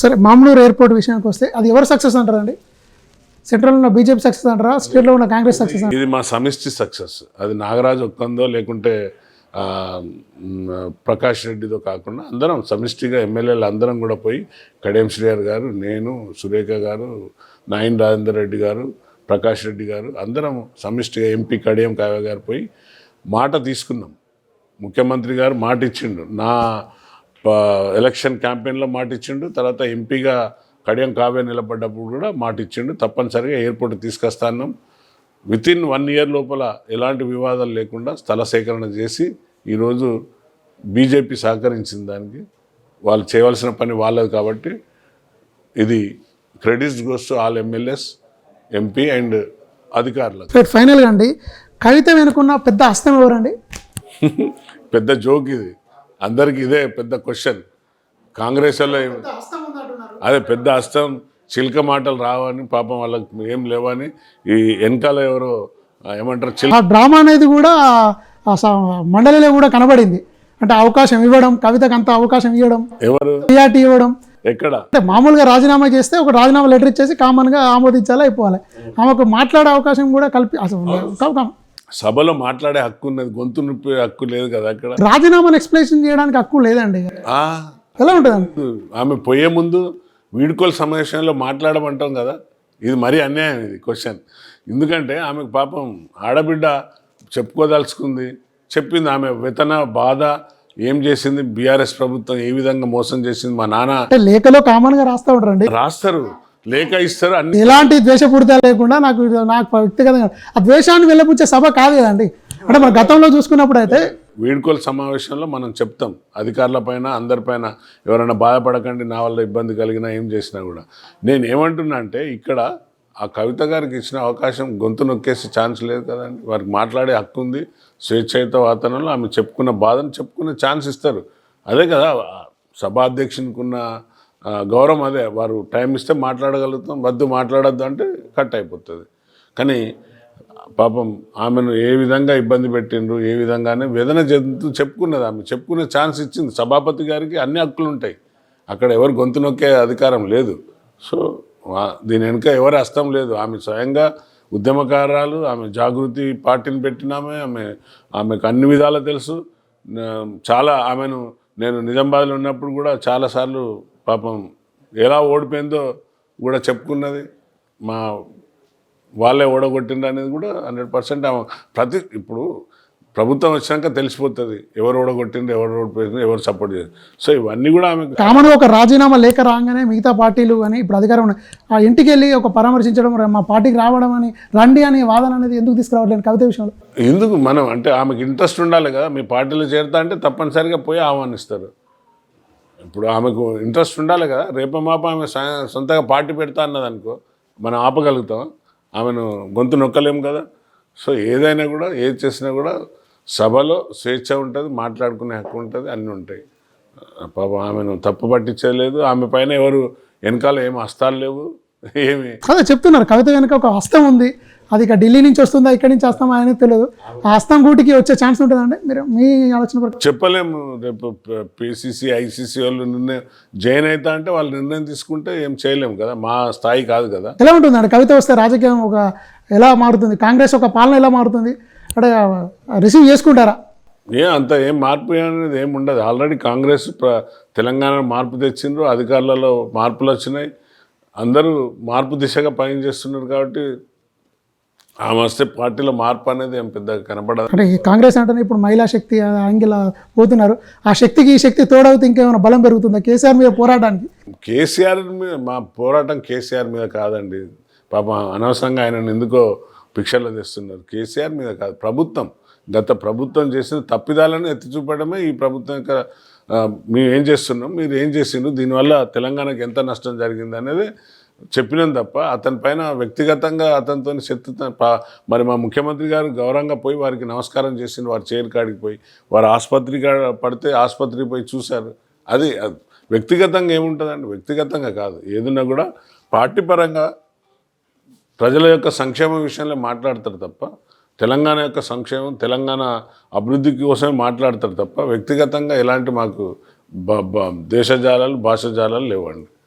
సరే మామూలు ఎయిర్పోర్ట్ విషయానికి వస్తే అది ఎవరు సక్సెస్ అంటారండి? సెంట్రల్ ఉన్న బీజేపీ సక్సెస్ అంటారా? స్టేట్లో ఉన్న కాంగ్రెస్ సక్సెస్ ఇది మా సమిష్టి సక్సెస్ అది నాగరాజు ఒక్కందో లేకుంటే ప్రకాష్ రెడ్డితో కాకుండా అందరం సమిష్టిగా ఎమ్మెల్యేలు అందరం కూడా పోయి కడియం శ్రీహర్ గారు నేను సురేఖ గారు నాయన్ రాజేందర్ రెడ్డి గారు ప్రకాష్ రెడ్డి గారు అందరం సమిష్టిగా ఎంపీ కడియం కావ్య గారు పోయి మాట తీసుకున్నాం. ముఖ్యమంత్రి గారు మాట ఇచ్చిండు నా ఎలక్షన్ క్యాంపెయిన్లో మాట ఇచ్చిండు తర్వాత ఎంపీగా కడియం కావ్య నిలబడ్డప్పుడు కూడా మాట ఇచ్చిండు తప్పనిసరిగా ఎయిర్పోర్ట్ తీసుకొస్తాను విత్ ఇన్ వన్ ఇయర్ లోపల ఎలాంటి వివాదాలు లేకుండా స్థల సేకరణ చేసి ఈరోజు బీజేపీ సహకరించిన దానికి వాళ్ళు చేయవలసిన పని వాళ్ళది కాబట్టి ఇది credits goes to all MLAs MP and అధికారులకు. రైట్ ఫైనల్గా అండి. కవిత వెనుకున్న పెద్ద హస్తం ఎవరండి? పెద్ద జోక్ ఇది. అందరికి ఇదే పెద్ద క్వశ్చన్. కాంగ్రెస్ అదే పెద్ద హస్తం చిలక మాటలు రావని పాపం వాళ్ళకి ఏం లేవని ఈ వెనకాల ఎవరో ఆ, ఏమంటారు చిల్ ఆ డ్రామా అనేది కూడా మండలిలో కూడా కనబడింది. అంటే అవకాశం ఇవ్వడం కవితకు అంత అవకాశం ఇవ్వడం ఎవరు? ఇవ్వడం. ఎక్కడ? అంటే మామూలుగా రాజీనామా చేస్తే ఒక రాజీనామా లెటర్ ఇచ్చేసి కామన్గా ఆమోదించాలి అయిపోవాలి ఆమెకు మాట్లాడే అవకాశం కూడా కల్పి అసలు. సభలో మాట్లాడే హక్కు ఉన్నది గొంతు నొప్పి హక్కు లేదు కదా అక్కడ? రాజీనామాను ఎక్స్ప్లెనేషన్ చేయడానికి హక్కు లేదండి. ఆ, ఎలా ఉంటుందండి? ఆమె పోయే ముందు వీడుకోల సమావేశంలో మాట్లాడమంటాం కదా? ఇది మరీ అన్యాయం ఇది క్వశ్చన్ ఎందుకంటే ఆమెకు పాపం ఆడబిడ్డ చెప్పుకోదలుచుకుంది చెప్పింది ఆమె వేతన బాధ ఏం చేసింది బీఆర్ఎస్ ప్రభుత్వం ఏ విధంగా మోసం చేసింది మా నాన్న లేఖలో కామన్గా రాస్తూ ఉంటారండి. రాస్తారు. లేఖ ఇస్తారు అన్ని ఎలాంటి ద్వేషపూరిత లేకుండా నాకు నాకు వ్యక్తిగతంగా ఆ ద్వేషాన్ని వెళ్ళపుచ్చే సభ కాదు కదండి. అంటే మన గతంలో చూసుకున్నప్పుడు అయితే వీడ్కోల సమావేశంలో మనం చెప్తాం. అధికారుల పైన అందరిపైన ఎవరైనా బాధపడకండి నా వల్ల ఇబ్బంది కలిగినా ఏం చేసినా కూడా. నేను ఏమంటున్నా అంటే ఇక్కడ ఆ కవిత గారికి ఇచ్చిన అవకాశం గొంతు నొక్కేసి ఛాన్స్ లేదు కదండి. వారికి మాట్లాడే హక్కు ఉంది. స్వేచ్ఛాయుత వాతావరణంలో ఆమె చెప్పుకున్న బాధను చెప్పుకునే ఛాన్స్ ఇస్తారు. అదే కదా సభాధ్యక్షునికి ఉన్న గౌరవం అదే వారు టైం ఇస్తే మాట్లాడగలుగుతాం వద్దు మాట్లాడొద్దు అంటే కట్ అయిపోతుంది. కానీ పాపం ఆమెను ఏ విధంగా ఇబ్బంది పెట్టిండ్రు ఏ విధంగానే వేదన జంతు చెప్పుకున్నది ఆమె. చెప్పుకునే ఛాన్స్ ఇచ్చింది. సభాపతి గారికి అన్ని హక్కులు ఉంటాయి. అక్కడ ఎవరు గొంతు నొక్కే అధికారం లేదు. సో దీని వెనుక ఎవరు అస్తం లేదు. ఆమె స్వయంగా ఉద్యమకారాలు ఆమె జాగృతి పార్టీని పెట్టినామే ఆమె ఆమెకు అన్ని విధాలా తెలుసు. చాలా ఆమెను నేను నిజామాబాద్లో ఉన్నప్పుడు కూడా చాలాసార్లు పాపం ఎలా ఓడిపోయిందో కూడా చెప్పుకున్నది. మా వాళ్ళే ఓడగొట్టిండ్రు అనేది కూడా హండ్రెడ్ పర్సెంట్ ప్రతి ఇప్పుడు ప్రభుత్వం వచ్చినాక తెలిసిపోతుంది. ఎవరు ఓడగొట్టిండ్రు ఎవరు ఓడిపోయిండ్రు ఎవరు సపోర్ట్ చేసిండ్రు. సో ఇవన్నీ కూడా ఆమెకు కామన్గా ఒక రాజీనామా లేఖ రాగానే మిగతా పార్టీలు కానీ ఇప్పుడు అధికారం ఉన్నాయి ఆ ఇంటికి వెళ్ళి ఒక పరామర్శించడం మా పార్టీకి రావడం అని రండి అని వాదన అనేది ఎందుకు తీసుకురావట్లేదు కవిత విషయంలో? ఎందుకు మనం అంటే ఆమెకు ఇంట్రెస్ట్ ఉండాలి కదా. మీ పార్టీలో చేరుతా అంటే తప్పనిసరిగా పోయి ఆహ్వానిస్తారు. ఇప్పుడు ఆమెకు ఇంట్రెస్ట్ ఉండాలి కదా. రేపు మాప ఆమె సొంతగా పార్టీ పెడతా అన్నది అనుకో మనం ఆపగలుగుతాం ఆమెను గొంతు నొక్కలేం కదా. సో ఏదైనా కూడా ఏది చేసినా కూడా సభలో స్వేచ్ఛ ఉంటుంది మాట్లాడుకునే హక్కు ఉంటుంది అన్నీ ఉంటాయి. పాపం ఆమెను తప్పు పట్టించలేదు ఆమె పైన ఎవరు వెనకాల ఏమి హస్తాలు లేవు ఏమి? అదే చెప్తున్నారు కవిత వెనుక ఒక హస్తం ఉంది. అది ఇక ఢిల్లీ నుంచి వస్తుందా ఇక్కడి నుంచి వస్తామా అనేది తెలియదు ఆ హస్తం గూటికి వచ్చే ఛాన్స్ ఉంటుందండి? మీరు మీ ఆలోచన చెప్పలేము. రేపు పిసిసి ఐసీసీ వాళ్ళు నిర్ణయం జైన్ అవుతా అంటే వాళ్ళు నిర్ణయం తీసుకుంటే ఏం చేయలేము కదా. మా స్థాయి కాదు కదా. ఎలా ఉంటుందండి? కవిత వస్తే రాజకీయం ఒక ఎలా మారుతుంది? కాంగ్రెస్ ఒక పాలన ఎలా మారుతుంది? అంటే రిసీవ్ చేసుకుంటారా? ఏ అంత ఏం మార్పు అనేది ఏం ఉండదు. ఆల్రెడీ కాంగ్రెస్ తెలంగాణ మార్పు తెచ్చిండ్రు అధికారులలో మార్పులు వచ్చినాయి. అందరూ మార్పు దిశగా పనిచేస్తున్నారు కాబట్టి ఆమె వస్తే పార్టీలో మార్పు అనేది ఏం పెద్దగా కనపడదు. అంటే ఈ కాంగ్రెస్ అంటేనే ఇప్పుడు మహిళా శక్తి ఆ యాంగిల్ పోతున్నారు. ఆ శక్తికి ఈ శక్తి తోడవుతే ఇంకేమైనా బలం పెరుగుతుందా? కేసీఆర్ మీద పోరాటానికి? కేసీఆర్ మీద మా పోరాటం కేసీఆర్ మీద కాదండి. పాప అనవసరంగా ఆయన ఎందుకో పిక్చర్లో తెస్తున్నారు కేసీఆర్ మీద కాదు ప్రభుత్వం. గత ప్రభుత్వం చేసిన తప్పిదాలను ఎత్తి చూపడమే ఈ ప్రభుత్వం యొక్క మేమేం మేము ఏం చేస్తున్నాం మీరు ఏం చేసిండ్రు దీనివల్ల తెలంగాణకు ఎంత నష్టం జరిగింది అనేది చెప్పినాం తప్ప అతని పైన వ్యక్తిగతంగా అతనితో శత్రుత మరి మా ముఖ్యమంత్రి గారు గౌరవంగా పోయి వారికి నమస్కారం చేసిండు వారి చైర్ కాడికి పోయి వారు ఆసుపత్రి కాడ పడితే ఆసుపత్రికి పోయి చూశారు. అది వ్యక్తిగతంగా ఏముంటుందండి? వ్యక్తిగతంగా కాదు. ఏదన్నా కూడా పార్టీ పరంగా ప్రజల యొక్క సంక్షేమం విషయంలో మాట్లాడతారు తప్ప తెలంగాణ యొక్క సంక్షేమం తెలంగాణ అభివృద్ధి కోసమే మాట్లాడతారు తప్ప వ్యక్తిగతంగా ఎలాంటి మాకు బ- దేశజాలాలు భాషజాలాలు లేవండి.